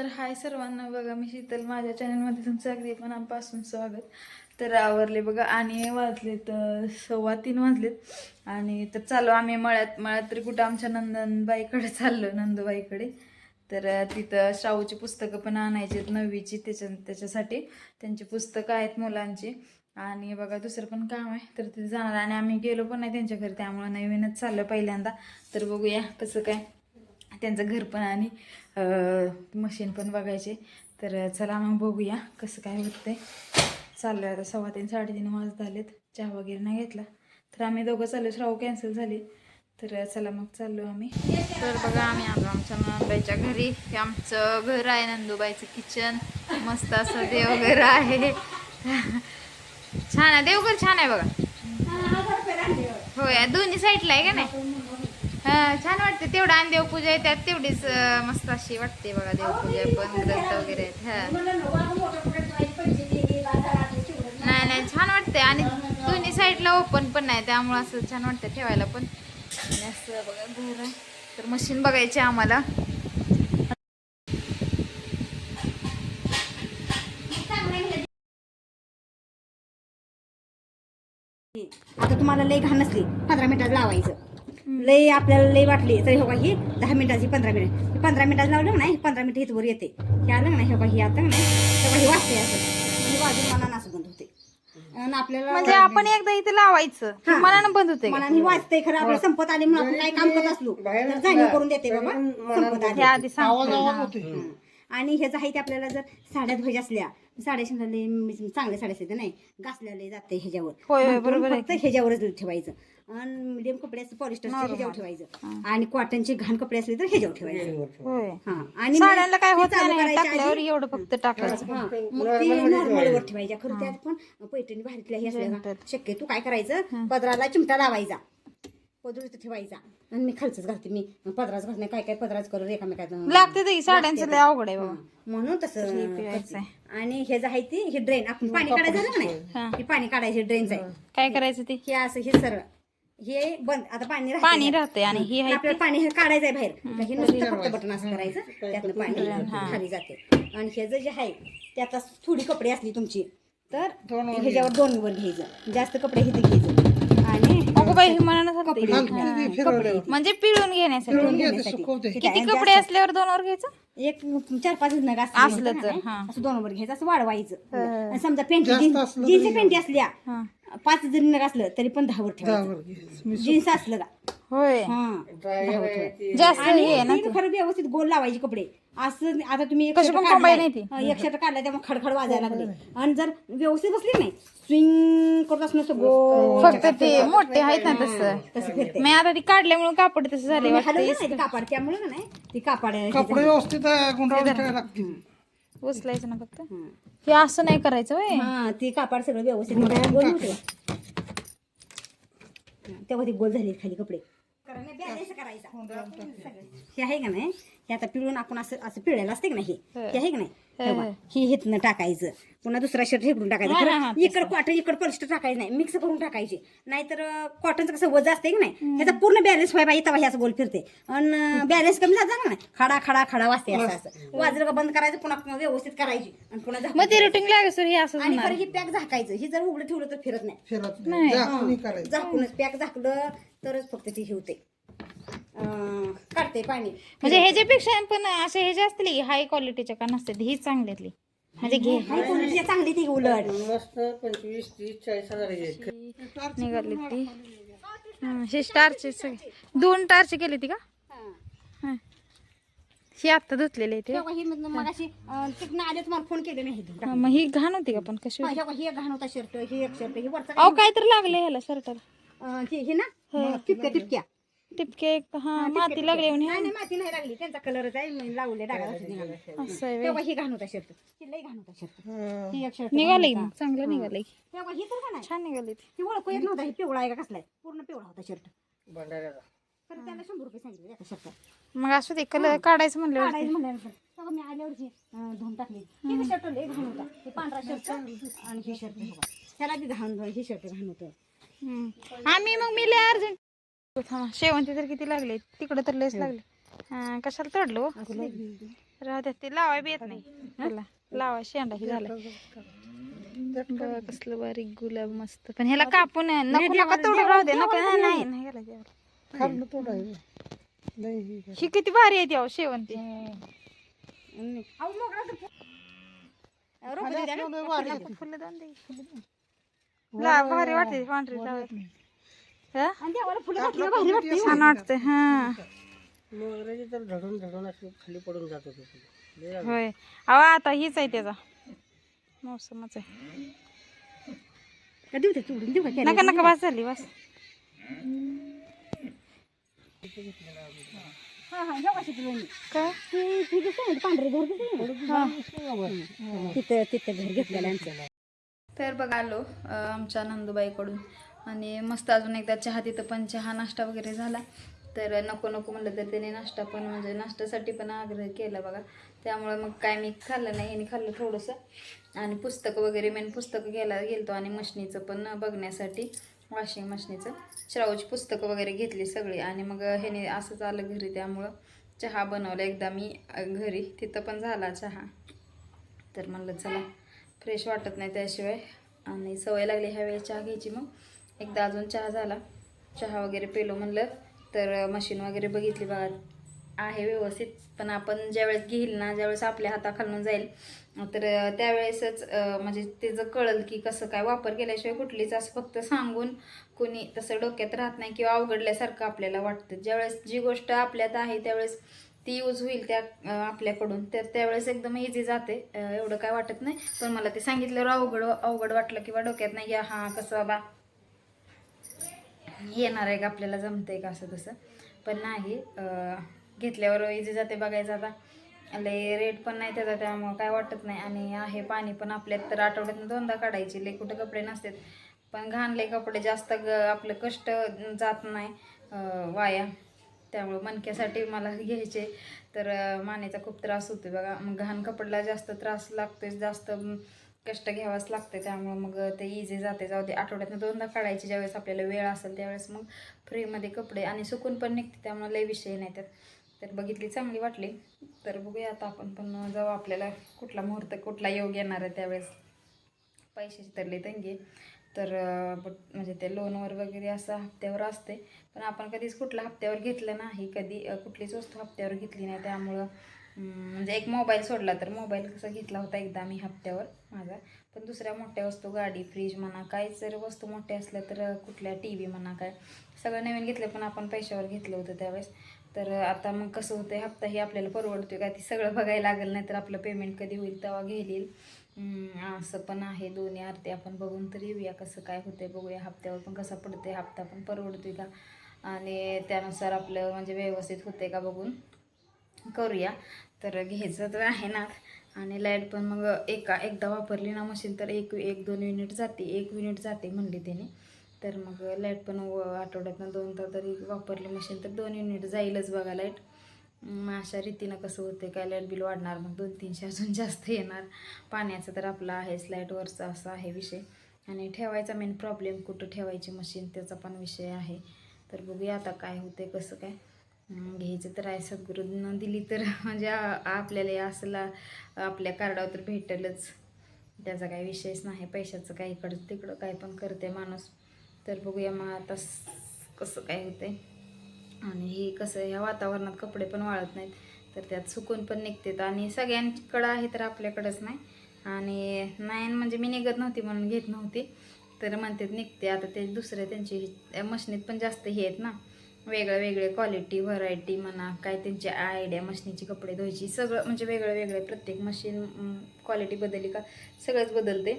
तर हाय सर्वांना. बघा मी शीतल. माझ्या चॅनलमध्ये तुमचं अगदी मनापासून स्वागत. तर आवरले बघा आणि वाजलेत सव्वा तीन वाजलेत. आणि तर चालू आम्ही मळ्यात मळ्यात तरी कुठं आमच्या नंदनबाईकडे चाललो नंदूबाईकडे. तर तिथं शाहूची पुस्तकं पण आणायची आहेत नववीची त्याच्या त्याच्यासाठी. त्यांची पुस्तकं आहेत मुलांची. आणि बघा दुसरं पण काम आहे. तर तिथे जाणार. आणि आम्ही गेलो पण नाही त्यांच्या घरी त्यामुळं नवीनच चाललं पहिल्यांदा. तर बघूया कसं काय त्यांचं घर पण आणि मशीन पण बघायचे. तर चला मग बघूया कसं काय होतंय. चाललं आता सव्वा तीन साडेतीन वाजत आलेत चहा वगैरे नाही घेतला. तर आम्ही दोघं चाललो श्राव कॅन्सल झाली. तर चला मग चाललो आम्ही. तर बघा आम्ही आलो आमच्या नंदबाईच्या घरी. हे आमचं घर आहे नंदूबाईचं किचन मस्त असं देवघर आहे. छान आहे. देवघर छान आहे बघा. होय दोन्ही साईडला आहे का नाही? छान वाटते. तेवढं आणि देवपूजा आहे त्यात तेवढीच मस्त अशी वाटते बघा देवपूजा पण ग्रंथ वगैरे आहेत. हा. नाही नाही छान वाटते. आणि दोन्ही साईडला ओपन पण नाही त्यामुळं असं छान वाटतं ठेवायला पण. असं बघा घर. तर मशीन बघायची आहे आम्हाला. आता तुम्हाला लई घाण नसली पंधरा मिनिटात लावायचं. लई आपल्याला लई वाटली. तर हे बघा ही दहा मिनिटाची पंधरा मिनिट. हे पंधरा मिनिटात लावलं ना पंधरा मिनिट इथवर येते. हे आलं ना हे बघा ही आता नाही हे ही वाजते असं. ही वाजून मनानं असं बंद होते आणि आपल्याला म्हणजे आपण एकदा इथे लावायचं हा. मनानं बंद होते मनाने ही वाजते खरं आपलं संपत आले म्हणून आपण काही काम करत असलो तर जाणीव करून देते बाबा. संपत आले. हं. आणि ह्याचं आहे ते आपल्याला जर साड्या धुवायच्या असल्या साड्या शिंदले चांगल्या साड्या असते नाही. घासलेले जाते ह्याच्यावर. बरोबर फक्त ह्याच्यावरच ठेवायचं. आणि मिडियम कपडे असते पॉलिस्टरचे ह्याच्यावर ठेवायचं. आणि कॉटनचे घाण कपडे असले तर ह्याच्यावर ठेवायचं. हा. आणि साड्यांना काय ते होत चालू नाही करायच्या टाकल्यावर आधी- एवढं फक्त टाकायचं. हा, मग ते नॉर्मलवर ठेवायच्या. खरं त्यात पण पैठणी भारीतल्या हे असल्या तू काय करायचं? पदराला चिमटा लावायचा. पदर इथं ठेवायचा. आणि मी खालचंच घालते मी पदराच घालते काय काय पदराच करून एकामेकात. लागते ते साड्यांचं लय अवघड आहे बाबा म्हणून तसं करते. आणि हे जे आहे ती हे ड्रेन आपण पाणी काढायचं झालं का हा. नाही हे पाणी काढायचे ड्रेनचं आहे काय करायचं ते? हे असं हे सरळ. हे बंद आता पाणी राहते पाणी. राहते आणि ही आहे आपल्याला पाणी हे काढायचं आहे बाहेर. हे नुसतं फक्त बटन असं करायचं. त्यातनं पाणी खाली जाते. आणि हे जे आहे त्यात असं थोडी कपडे असली तुमची तर ह्याच्यावर दोन वर घ्यायचं. जास्त कपडे इथे घ्यायचं. ही. म्हणजे पिळून घेण्यासाठी. किती कपडे असल्यावर दोनवर घ्यायचं? एक चार पाच नग असलं तर, हा. असं दोन वर घ्यायचं असं वाढवायचं. आणि समजा पेंटी जीन्स पेंटी असल्या हा. पाच जरी नग असलं तरी पण दहावर ठेवायचं. जीन्स असलं का? होय. हा. जास्त हे आहे ना आणि ती. खरं व्यवस्थित गोल लावायचे कपडे. असं आता तुम्ही एक कशी शर्ट पण काढलाय, combine आहे ती. हा, एक शर्ट काढलाय त्यामुळे खडखड वाजायला लागले. आणि जर व्यवस्थित बसली नाही स्विंग करत असं नुसतं गोल फक्त ते मोठे आहेत ना तसं. तसं फिरते मी आता ती काढल्यामुळे कापड तसं झाले मी वाटतं हलवलं नाही ते कापड त्यामुळे ना नाही ती कापड हे कपडे. व्यवस्थित गुंडाळून ठेवायला लागतील. उचलायचं ना फक्त. हं. हे असं नाही करायचं होय. हा ती कापड सगळं व्यवस्थित गोल होते. तेव्हा ती गोल झाली खाली कपडे. हे आहे का नाही? हे आता पिळून आपण असं असं पिळलेलं असते का नाही हे आहे का नाही? ही हिथनं टाकायचं. पुन्हा दुसरा शर्ट इकडून टाकायचं. इकडं कॉटन इकडं पॉलिस्टर टाकायचं नाही. मिक्स करून टाकायचे. नाहीतर कॉटनचं कसं वज असते की नाही त्याचा पूर्ण बॅलन्स व्हायला पाहिजे तेव्हा ह्याच गोल फिरते आणि बॅलन्स कमी झाला ना नाही खडा खडा खडा वाजते असं असं. वाजलं का बंद करायचं पुन्हा व्यवस्थित करायची. आणि पुन्हा झाकायचं. मग ते रुटीन लागेल सर हे असं आणि ही पॅक झाकायचं. ही जर उघडं ठेवलं तर फिरत नाही. फिरत नाही. करायचं. झाकूनच पॅक झाकलं तरच फक्त ती हे होते अं, काढते पाणी. म्हणजे ह्याच्यापेक्षा पण असे हे जे असतील हाय क्वालिटीच्या का नसते ही चांगल्यातली म्हणजे घे. हाय क्वालिटीची चांगली ती उलट. मस्त पंचवीस तीस चाळीस हजार निघाली ती. हं, स्टारचे सगळे. दोन टारचे केले ती का? हं. ही आत्ता धुतलेली आहे ते मग अशी तिकडनं आले तुम्हाला फोन केले नाही मग ही घाण होती का पण कशी? ही घाण होता शर्ट ही एक शर्ट ही वरचा अहो काय तर लागलं ह्याला शर्टाला हे हे ना? टिपक्या टिपक्या टिपके एक हा माती लागली नाही नाही माती नाही लागली. त्यांचा कलरच आहे मी लावले डागा असं आहे व्हय. तेव्हा ही घाण होता शर्ट ही लई घाण होता शर्ट ही. एक शर्ट निघाले मग चांगलं निघालंय तेव्हा ही तर का नाही? छान निघाली ती. ओळखू येत नव्हता ही पिवळा आहे का कसलाय पूर्ण पिवळा होता शर्ट भंडाऱ्याचा. तर त्याला शंभर रुपये सांगितले एका शर्ट मग असू दे कलर काढायचं म्हणलं काढायचं म्हणल्यानंतर तेव्हा मी आल्यावरची अं, धुवून टाकली. ही शर्ट लय घाण होता. हे पांढरा शर्ट आणि ही शर्ट त्याला बी घाण ही शर्ट घाण होतं. आम्ही मग मी लय अर्जंट शेवंती तर किती लागले? तिकडे तर लयच लागले. हा, कशाला तोडलो? राहू द्या ते लावाय बी येत नाही. लावाय शेंडा ही झाला. कसलं बारीक गुलाब मस्त. पण ह्याला कापून नको नका तोडू राहू दे. नका नाही नाही नाही ह्याला द्यावं. खाल्लं तोडायचं लय हे किती भारी आहे ती अहो शेवंती. फुलं दोन दे. भारी वाटते पांढरी हा? वाटते. छान हा. लय होय. अहो आता हीच आहे त्याचा. मोसमच आहे? नका नका बस झाली बस. हा हा काय? तिथं तिथं घर घेतलेलं आमचं. तर बघ आलो आमच्या नंदुबाईकडून. आणि मस्त अजून एकदा चहा तिथं पण चहा नाश्ता वगैरे झाला. तर नको नको म्हणलं तर त्याने नाश्ता पण म्हणजे नाश्त्यासाठी पण आग्रह केला बघा. त्यामुळं मग काय मी खाल्लं नाही आणि खाल्लं थोडंसं. आणि पुस्तकं वगैरे मेन पुस्तकं घ्यायला गेलतो आणि मशनीचं पण बघण्यासाठी वॉशिंग मशनीचं श्रावची पुस्तकं वगैरे घेतली सगळी आणि मग ह्याने असंच आलं घरी त्यामुळं चहा बनवला. एकदा मी घरी तिथं पण झाला चहा. तर म्हणलं चला फ्रेश वाटत नाही त्याशिवाय. आणि सवय लागली ह्या चहा घ्यायची मग. एकदा अजून चहा झाला. चहा वगैरे पेलो म्हणलं तर मशीन वगैरे बघितली बघा. आहे व्यवस्थित पण आपण ज्यावेळेस घेईल ना ज्यावेळेस आपल्या हाताखालून जाईल तर त्यावेळेसच म्हणजे त्याचं कळल की कसं काय वापर केल्याशिवाय कुठलीच असं फक्त सांगून कोणी तसं डोक्यात राहत नाही किंवा अवघडल्यासारखं आपल्याला वाटतं. ज्यावेळेस जी गोष्ट आपल्यात आहे त्यावेळेस ती यूज होईल त्या आपल्याकडून. तर त्यावेळेस एकदम इझी जाते. एवढं काय वाटत नाही पण मला ते सांगितल्यावर अवघड अवघड वाटलं किंवा डोक्यात नाही या हां कसं बाबा येणार आहे का आपल्याला जमतंय का असं तसं. पण नाही घेतल्यावर इझी जाते बघायचं आता. लय रेट पण नाही त्याचा त्यामुळं काय वाटत नाही. आणि आहे पाणी पण आपल्यात तर आठवड्यातनं दोनदा काढायचे लय कुठं कपडे नसतात. पण घाणले कपडे जास्त ग आपलं कष्ट जात नाही वाया. त्यामुळं मणक्यासाठी मला घ्यायचे. तर मानेचा खूप त्रास होतो बघा. मग घाण कपड्याला जास्त त्रास लागतोय जास्त कष्ट घ्यावाच लागते त्यामुळं मग ते इझी जाते जाऊ दे आठवड्यातनं दोनदा काढायची ज्यावेळेस आपल्याला वेळ असेल त्यावेळेस मग फ्रीमध्ये कपडे आणि सुकून पण निघते त्यामुळे लय विषय नाही त्यात. तर बघितली चांगली वाटली. तर बघूया आता आपण पण जाऊ आपल्याला कुठला मुहूर्त कुठला योग येणार आहे त्यावेळेस. पैशाची तरली तंगी तर बट म्हणजे ते लोनवर वगैरे असं हप्त्यावर असते पण आपण कधीच कुठला हप्त्यावर घेतलं नाही कधी कुठलीच वस्तू हप्त्यावर घेतली नाही त्यामुळं म्हणजे एक मोबाईल सोडला तर मोबाईल कसा घेतला होता एकदा मी हप्त्यावर माझा. पण दुसऱ्या मोठ्या वस्तू गाडी फ्रीज म्हणा काय जर वस्तू मोठ्या असल्या तर कुठल्या टी व्ही म्हणा काय सगळं नवीन घेतलं पण आपण पैशावर घेतलं होतं त्यावेळेस. तर आता मग कसं होतं हप्ताही आपल्याला परवडतो का ती सगळं बघायला लागेल नाही तर आपलं पेमेंट कधी होईल तेव्हा घेईल असं पण आहे दोन्ही आरती आपण बघून तर येऊया कसं काय होतंय बघूया हप्त्यावर पण कसा पडतंय हप्ता पण परवडतोय का? आणि त्यानुसार आपलं म्हणजे व्यवस्थित होते का बघून. करूया. तर घ्यायचं तर आहे ना. आणि लाइट पण मग एका एकदा वापरली ना मशीन तर एक एक दोन युनिट जाते. एक युनिट जाते म्हणली त्याने. तर मग लाइट पण व आठवड्यातनं दोनदा तरी वापरली मशीन तर दोन युनिट जाईलच बघा लाइट. मग अशा रीतीनं कसं होते काय लाइट बिल वाढणार? मग दोन तीनशे अजून जास्त येणार. पाण्याचं तर आपलं आहेच लाईटवरचा असा आहे विषय. आणि ठेवायचा मेन प्रॉब्लेम कुठं ठेवायची मशीन त्याचा पण विषय आहे. तर बघूया आता काय होते कसं काय. घ्यायचं तर आहे. सद्गुरूनं दिली तर म्हणजे आपल्याला असला आपल्या कार्डावर तर भेटेलच. त्याचा काही विषयच नाही. पैशाचं काही इकडं तिकडं काय पण करते माणूस. तर बघूया मग आता स- कसं काय होतंय. आणि हे कसं ह्या वातावरणात कपडे पण वाळत नाहीत. तर त्यात सुकून पण निघतात आणि सगळ्यांकडं आहे तर आपल्याकडंच नाही. आणि नाही म्हणजे मी निघत नव्हती म्हणून घेत नव्हती. तर म्हणतात निघते. आता ते दुसरे त्यांची मशनीत पण जास्त हे आहेत ना. वेगळं वेगळे क्वालिटी व्हरायटी म्हणा काय त्यांची आयडिया मशीनीचे कपडे धुवायची सगळं म्हणजे वेगळं वेगळं प्रत्येक मशीन क्वालिटी बदलली का सगळंच बदलते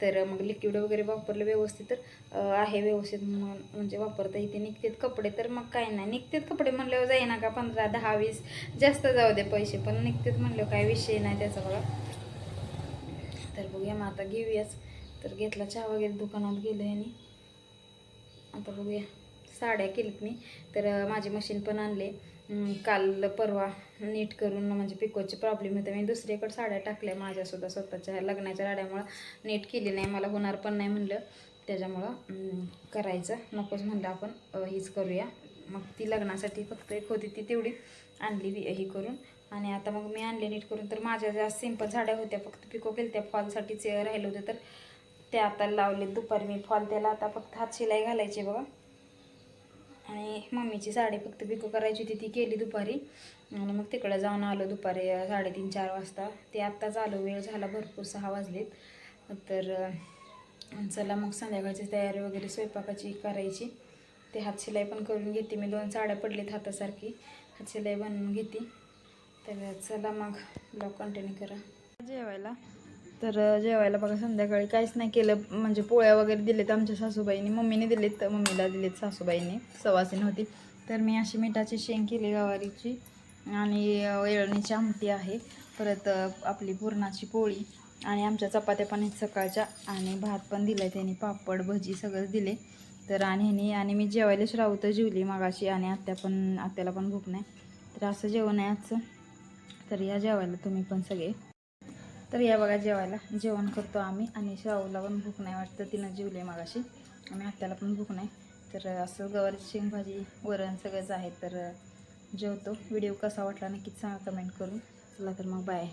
तर मग लिक्विड वगैरे वापरलं व्यवस्थित तर आहे व्यवस्थित म्हणजे वापरता येते. निघतात कपडे तर मग काय नाही. निघतात कपडे म्हणल्यावर जाईना का पंधरा दहा वीस जास्त जाऊ दे पैसे. पण निघतात म्हणल्यावर काय विषय नाही त्याचा बघा. तर बघूया मग आता घेऊयाच. तर घेतला चहा वगैरे दुकानात गेलो आणि आता बघूया. साड्या केलीत मी. तर माझी मशीन पण आणले. काल परवा नीट करून म्हणजे पिकोचे प्रॉब्लेम होते. मी दुसरीकडे साड्या टाकल्या माझ्यासुद्धा स्वतःच्या. लग्नाच्या राड्यामुळं नीट केली नाही. मला होणार पण नाही म्हणलं. त्याच्यामुळं करायचं. नकोच म्हणलं आपण. हीच करूया. मग ती लग्नासाठी फक्त एक होती ती तेवढी आणली ही करून. आणि आता मग मी आणले नीट करून. तर माझ्या ज्या सिंपल साड्या होत्या फक्त पिको केल्या त्या फॉलसाठीच राहिले होते. तर ते आता लावले दुपारी मी फॉल त्याला आता फक्त हात शिलाई घालायची बघा. आणि मम्मीची साडी फक्त पिको करायची होती ती केली दुपारी. आणि मग तिकडं जाऊन आलो दुपारी साडेतीन चार वाजता. ते आत्ताच आलो वेळ झाला भरपूर सहा वाजलेत. तर चला मग संध्याकाळची तयारी वगैरे स्वयंपाकाची करायची. ते हातशिलाई पण करून घेते. मी दोन साड्या पडलीत हातासारखी. हातशिलाई बनवून घेते. तर चला मग ब्लॉग कंटिन्यू करा. जेवायला. तर जेवायला बघा संध्याकाळी काहीच नाही केलं. म्हणजे पोळ्या वगैरे दिलेत आमच्या सासूबाईंनी. मम्मीने दिलेत तर मम्मीला दिलेत सासूबाईंनी. सवासीन होती. तर मी अशी मिठाची शेंग केली गवारीची आणि वेळणीची येळणीची आमटी आहे. परत आपली पुरणाची पोळी आणि आमच्या चपात्या पण आहेत सकाळच्या. आणि भात पण दिला त्यांनी पापड भजी सगळं दिले. तर आणि ह्यानी आणि मी जेवायलाच राहू तर जेवली मागाशी आणि आत्या पण आत्याला पण भूक नाही. तर असं जेवण आहे आजचं. तर या जेवायला तुम्ही पण सगळे. तर या बघा जेवायला. जेवण करतो आम्ही आणि शाहूला पण भूक नाही वाटतं. तिनं जेवले मागाशी. आणि आत्याला पण भूक नाही. तर असं गवारीची शेंगभाजी वरण सगळंच आहे. तर जेवतो. व्हिडिओ कसा वाटला नक्कीच सांगा कमेंट करून. चला तर मग बाय.